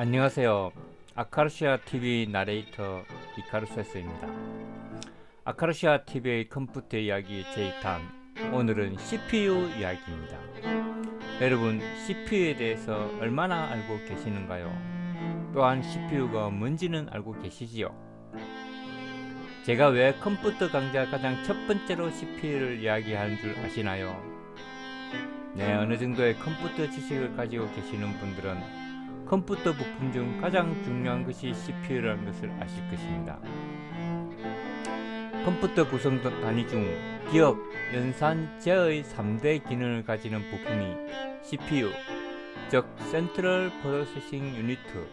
안녕하세요. 아카르시아 TV 나레이터 이카루세스입니다. 아카르시아 TV의 컴퓨터 이야기 제2탄 오늘은 CPU 이야기입니다. 여러분 CPU에 대해서 얼마나 알고 계시는가요? 또한 CPU가 뭔지는 알고 계시지요? 제가 왜 컴퓨터 강좌 가장 첫 번째로 CPU를 이야기하는 줄 아시나요? 네, 어느 정도의 컴퓨터 지식을 가지고 계시는 분들은 컴퓨터 부품 중 가장 중요한 것이 CPU라는 것을 아실 것입니다. 컴퓨터 구성 단위 중 기억, 연산, 제어의 3대 기능을 가지는 부품이 CPU, 즉 센트럴 프로세싱 유니트,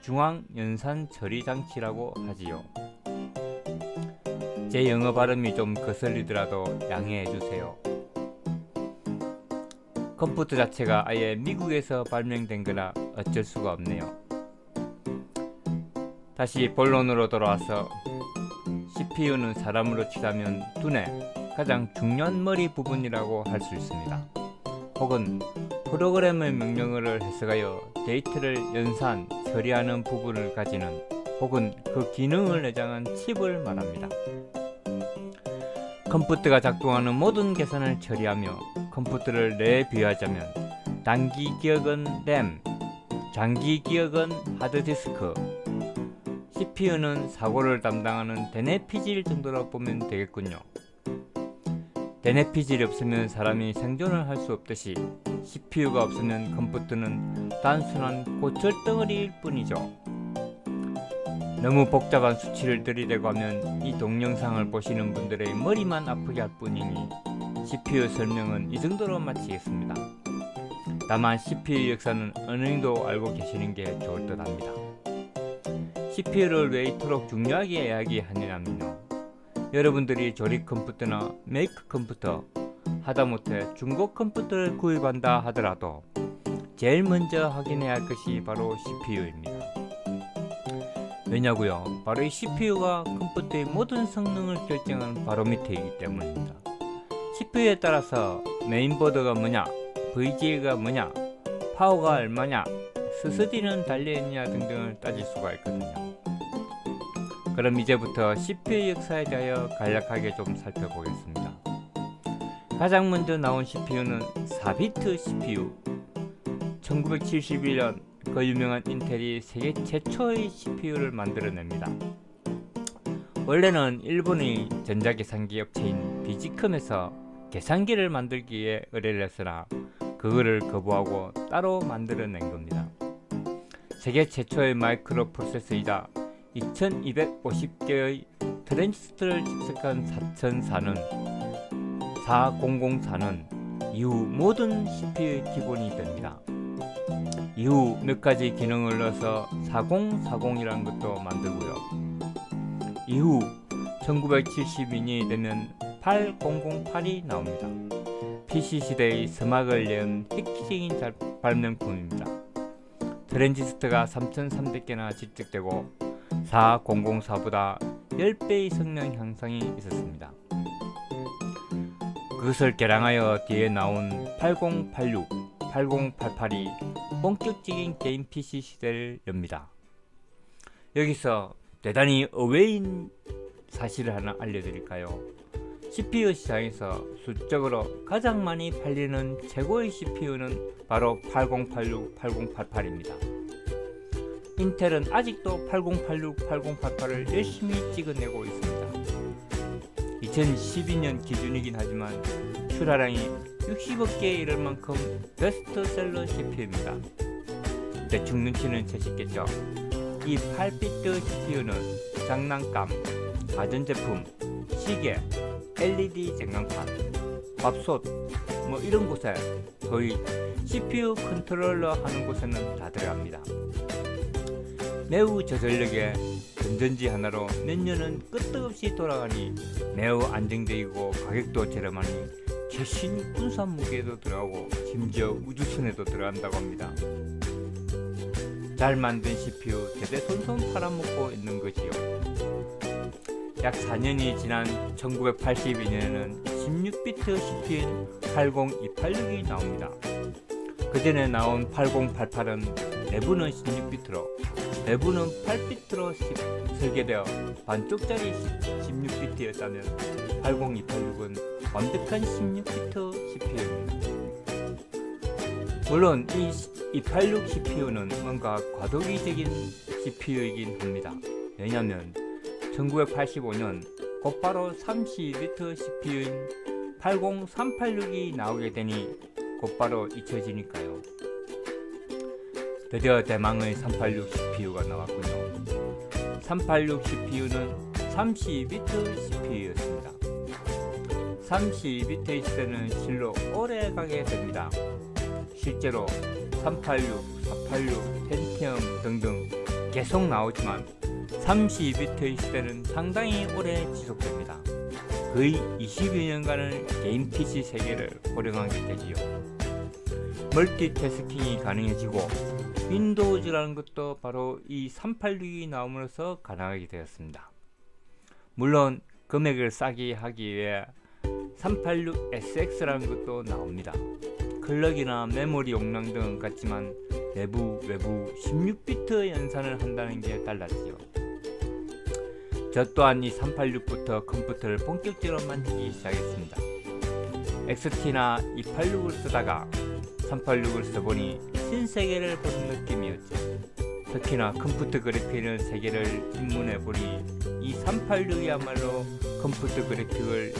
중앙 연산 처리 장치라고 하지요. 제 영어 발음이 좀 거슬리더라도 양해해 주세요. 컴퓨터 자체가 아예 미국에서 발명된 거라 어쩔 수가 없네요. 다시 본론으로 돌아와서 CPU는 사람으로 치자면 두뇌 가장 중요한 머리 부분이라고 할 수 있습니다. 혹은 프로그램의 명령어를 해석하여 데이터를 연산, 처리하는 부분을 가지는 혹은 그 기능을 내장한 칩을 말합니다. 컴퓨터가 작동하는 모든 계산을 처리하며 컴퓨터를 내비유하자면 단기 기억은 램, 장기 기억은 하드디스크, CPU는 사고를 담당하는 대뇌피질 정도로 보면 되겠군요. 대뇌피질이 없으면 사람이 생존을 할 수 없듯이 CPU가 없으면 컴퓨터는 단순한 고철덩어리일 뿐이죠. 너무 복잡한 수치를 들이대고 하면 이 동영상을 보시는 분들의 머리만 아프게 할 뿐이니 CPU 설명은 이 정도로 마치겠습니다. 다만 CPU 역사는 어느 정도 알고 계시는 게 좋을 듯 합니다. CPU를 왜 이토록 중요하게 이야기하느냐면요. 여러분들이 조립 컴퓨터나 메이크 컴퓨터, 하다못해 중고 컴퓨터를 구입한다 하더라도 제일 먼저 확인해야 할 것이 바로 CPU입니다. 왜냐고요? 바로 이 CPU가 컴퓨터의 모든 성능을 결정하는 바로미터이기 때문입니다. CPU에 따라서 메인보드가 뭐냐, VGA가 뭐냐, 파워가 얼마냐, SSD는 달려있냐 등등을 따질 수가 있거든요. 그럼 이제부터 CPU 역사에 대하여 간략하게 좀 살펴보겠습니다. 가장 먼저 나온 CPU는 4비트 CPU. 1971년 그 유명한 인텔이 세계 최초의 CPU를 만들어냅니다. 원래는 일본의 전자계산기 업체인 비지컴에서 계산기를 만들기 위해 의뢰를 했으나 그거를 거부하고 따로 만들어낸 겁니다. 세계 최초의 마이크로 프로세서이자 2250개의 트랜지스터를 집색한 4004는 4004는 이후 모든 CPU의 기본이 됩니다. 이후 몇 가지 기능을 넣어서 4040이라는 것도 만들고요. 이후 1972년이 되면 8008이 나옵니다. PC 시대의 서막을 연 획기적인 발명품입니다. 트랜지스터가 3300개나 집적되고 4004보다 10배의 성능 향상이 있었습니다. 그것을 개량하여 뒤에 나온 8086, 8088이 본격적인 게임 PC 시대를 엽니다. 여기서 대단히 의외인 사실을 하나 알려드릴까요? CPU 시장에서 수적으로 가장 많이 팔리는 최고의 CPU는 바로 8086, 8088입니다. 인텔은 아직도 8086, 8088을 열심히 찍어내고 있습니다. 2012년 기준이긴 하지만 출하량이 60억 개에 이를 만큼 베스트셀러 CPU입니다. 대충 눈치는 채셨겠죠? 이 8비트 CPU는 장난감, 가전제품, 시계, LED 전광판, 밥솥, 뭐 이런 곳에 거의 CPU 컨트롤러 하는 곳에는 다 들어갑니다. 매우 저전력의 건전지 하나로 몇 년은 끄떡없이 돌아가니 매우 안정적이고 가격도 저렴하니 최신 군사 무기에도 들어가고 심지어 우주선에도 들어간다고 합니다. 잘 만든 CPU 대대손손 팔아먹고 있는 것이요. 약 4년이 지난 1982년에는 16비트 CPU인 80286이 나옵니다. 그 전에 나온 8088은 내부는 16비트로 외부는 8비트로 설계되어 반쪽짜리 16비트였다면 80286은 완벽한 16비트 CPU입니다. 물론 이 286 CPU는 뭔가 과도기적인 CPU이긴 합니다. 왜냐하면 1985년 곧바로 32비트 CPU인 80386이 나오게 되니 곧바로 잊혀지니까요. 드디어 대망의 386 CPU가 나왔군요. 386 CPU는 32비트 CPU였습니다. 32비트의 시대는 실로 오래 가게 됩니다. 실제로 386, 486, 펜티엄 등등 계속 나오지만 32비트의 시대는 상당히 오래 지속됩니다. 거의 20여 년간을 게임 PC 세계를 호령하게 되지요. 멀티태스킹이 가능해지고 윈도우즈라는 것도 바로 이 386이 나옴으로써 가능하게 되었습니다. 물론 금액을 싸게 하기 위해 386SX라는 것도 나옵니다. 클럭이나 메모리 용량 등은 같지만 내부, 외부 16비트 연산을 한다는 게 달랐지요. 저 또한 이 386부터 컴퓨터를 본격적으로 만들기 시작했습니다. XT나 286을 쓰다가 386을 써보니 신세계를 보는 느낌이었죠. 특히나 컴퓨터 그래픽의 세계를 입문해보니 이 386이야말로 컴퓨터 그래픽을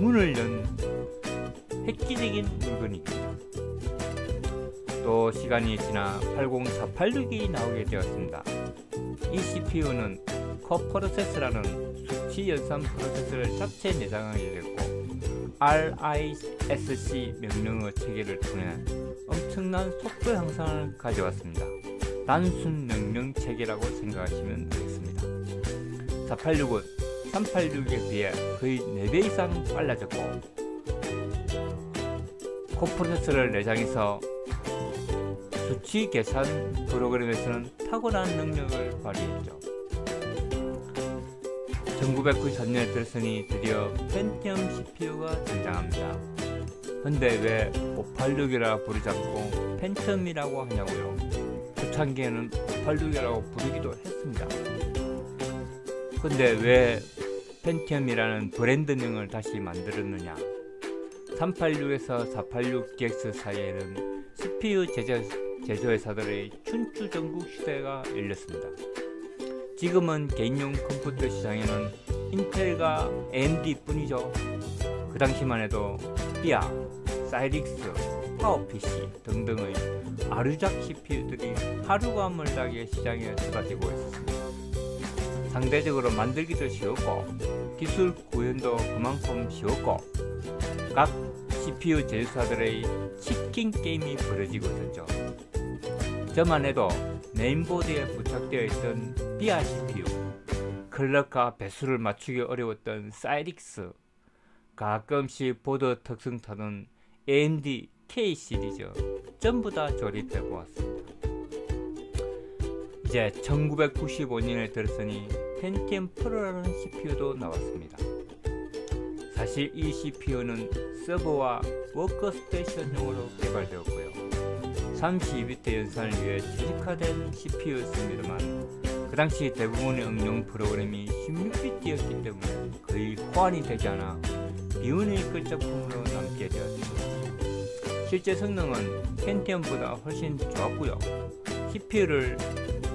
문을 연 획기적인 물건입니다. 또 시간이 지나 80486이 나오게 되었습니다. 이 CPU는 코프로세스라는 수치 연산 프로세서를 자체 내장하게 됐고 RISC 명령어 체계를 통해 엄청난 속도 향상을 가져왔습니다. 단순 명령 체계라고 생각하시면 되겠습니다. 486은 386에 비해 거의 4배 이상 빨라졌고 코프로세서를 내장해서 수치 계산 프로그램에서는 탁월한 능력을 발휘했죠. 1993년에 들었으니 드디어 펜티엄 CPU가 등장합니다. 근데 왜 586이라 부르지 않고 펜텀이라고 하냐고요? 초창기에는 586이라고 부르기도 했습니다. 근데 왜 펜티엄이라는 브랜드명을 다시 만들었느냐? 386에서 486 DX 사이에는 CPU 제조, 제조회사들의 춘추 전국 시대가 열렸습니다. 지금은 개인용 컴퓨터 시장에는 인텔과 AMD 뿐이죠. 그 당시만 해도 삐아, 사이릭스, 파워PC 등등의 아류작 CPU들이 하루가 멀다게 시장에 쏟아지고 있었습니다. 상대적으로 만들기도 쉬웠고 기술 구현도 그만큼 쉬웠고 각 CPU 제조사들의 치킨 게임이 벌어지고 있었죠. 저만 해도 메인보드에 부착되어 있던 비아 CPU, 클럭과 배수를 맞추기 어려웠던 사이릭스, 가끔씩 보드 특성 타는 AMD K 시리즈 전부 다 조립해 보았습니다. 이제 1995년에 들었으니 펜티엄 프로라는 CPU도 나왔습니다. 사실 이 CPU는 서버와 워커스테이션용으로 개발되었고요. 32비트 연산을 위해 최적화된 CPU였습니다만 그 당시 대부분의 응용 프로그램이 16비트였기 때문에 거의 호환이 되지 않아 비운의 끝작품으로 남게 되었습니다. 실제 성능은 펜티엄보다 훨씬 좋았고요. CPU를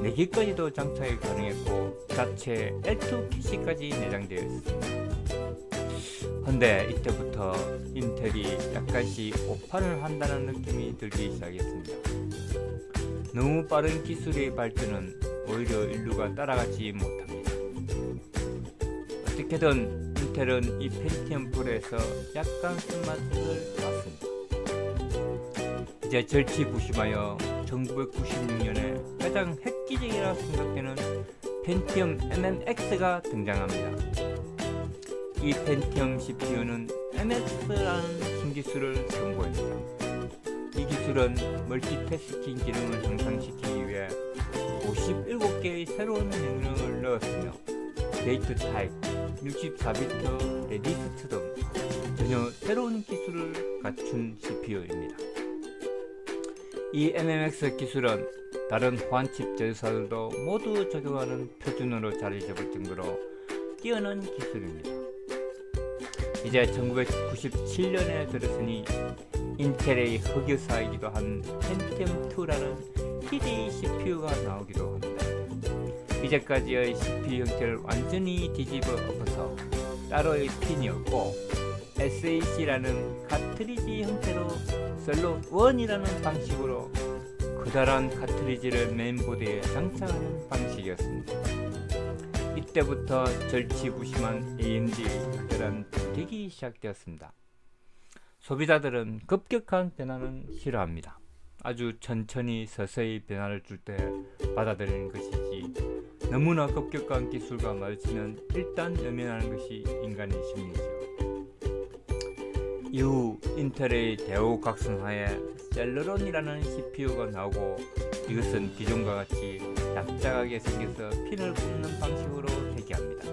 4개까지도 장착이 가능했고 자체 L2 캐시까지 내장되어 있습니다. 근데 이때부터 인텔이 약간씩 오판을 한다는 느낌이 들기 시작했습니다. 너무 빠른 기술의 발전은 오히려 인류가 따라가지 못합니다. 어떻게든 인텔은 이 펜티엄 풀에서 약간 쓴맛을 봤습니다. 이제 절치부심하여 1996년에 가장 획기적이라 생각되는 펜티엄 MMX가 등장합니다. 이 펜티엄 CPU는 MX라는 신기술을 선보입니다. 이 기술은 멀티태스킹 기능을 향상시키기 위해 57개의 새로운 명령을 넣었으며 데이트 타입, 64비트 레디스트 등 전혀 새로운 기술을 갖춘 CPU입니다. 이 MMX 기술은 다른 호환칩 제조사들도 모두 적용하는 표준으로 자리 잡을 정도로 뛰어난 기술입니다. 이제 1997년에 들었으니 인텔의 흑유사이기도 한 펜티엄2라는 TD CPU가 나오기도 합니다. 이제까지의 CPU 형태를 완전히 뒤집어 엎어서 따로의 핀이 없고 SAC라는 카트리지 형태로 셀로 1이라는 방식으로 커다란 카트리지를 메인보드에 장착하는 방식이었습니다. 이때부터 절치부심한 AMD의 커다란 대기 시작되었습니다. 소비자들은 급격한 변화는 싫어합니다. 아주 천천히 서서히 변화를 줄 때 받아들이는 것이지 너무나 급격한 기술과 마주치면 일단 외면하는 것이 인간의 심리죠. 이후 인텔의 대우 각성하에 셀러론이라는 CPU가 나오고 이것은 기존과 같이 납작하게 생겨서 핀을 꼽는 방식으로 대기합니다.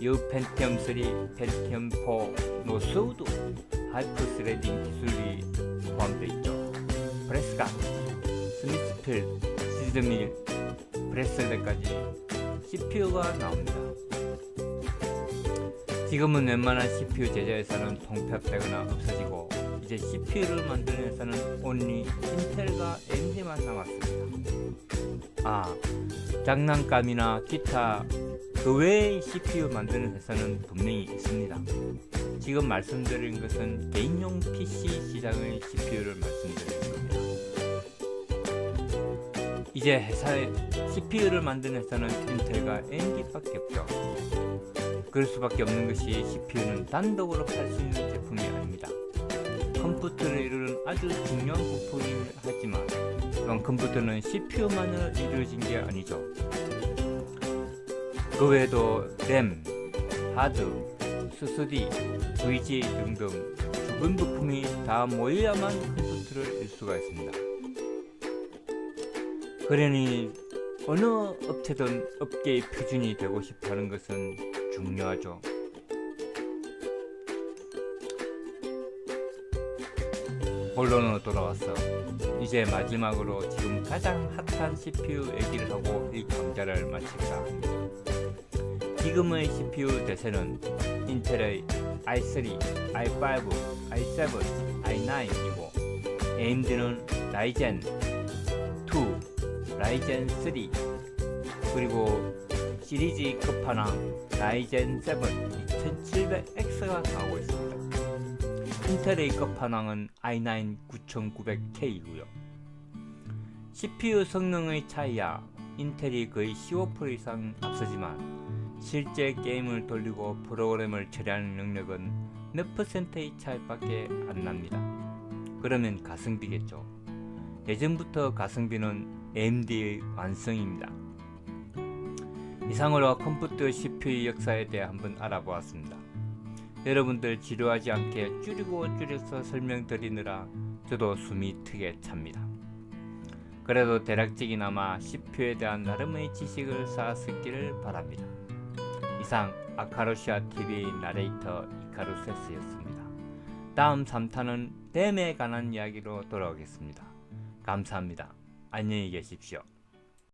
이후 펜티엄 3, 펜티엄 4, 노스우드, 하이퍼스레딩 기술이 포함되어 있죠. 브레스가, 스미스필드, 시즈밀, 브레슬렛까지 CPU가 나옵니다. 지금은 웬만한 CPU 제조회사는 통폐합되거나 없어지고 이제 CPU를 만드는 회사는 온리 인텔과 AMD만 남았습니다. 아, 장난감이나 기타 그 외의 CPU 만드는 회사는 분명히 있습니다. 지금 말씀드린 것은 개인용 PC 시장의 CPU를 말씀드리는 겁니다. 이제 회사의 CPU를 만드는 회사는 인텔과 AMD밖에 없죠. 그럴 수밖에 없는 것이 CPU는 단독으로 팔 수 있는 제품이 아닙니다. 컴퓨터를 이루는 아주 중요한 부품이긴 하지만 또한 컴퓨터는 CPU만으로 이루어진 게 아니죠. 그 외에도 램, 하드, SSD, VGA 등등 주변 부품이 다 모여야만 컴퓨터를 일 수가 있습니다. 그러니 어느 업체든 업계의 표준이 되고 싶어 하는 것은 중요하죠. 본론으로 돌아왔어. 이제 마지막으로 지금 가장 핫한 CPU 얘기를 하고 이 강좌를 마칠까 합니다. 지금의 CPU 대세는 인텔의 i3, i5, i7, i9이고 AMD는 라이젠 2, 라이젠 3 그리고 시리즈 끝판왕 라이젠 7 2700X가 나오고 있습니다. 인텔의 끝판왕은 i9 9900K이고요. CPU 성능의 차이야 인텔이 거의 15% 이상 앞서지만 실제 게임을 돌리고 프로그램을 처리하는 능력은 몇 퍼센트의 차이밖에 안 납니다. 그러면 가성비겠죠. 예전부터 가성비는 AMD의 완성입니다. 이상으로 컴퓨터 CPU의 역사에 대해 한번 알아보았습니다. 여러분들 지루하지 않게 줄이고 줄여서 설명드리느라 저도 숨이 트게 찹니다. 그래도 대략적이나마 CPU에 대한 나름의 지식을 쌓았기를 바랍니다. 이상 아카로시아 TV 나레이터 이카루세스였습니다. 다음 3탄은 댐에 관한 이야기로 돌아오겠습니다. 감사합니다. 안녕히 계십시오.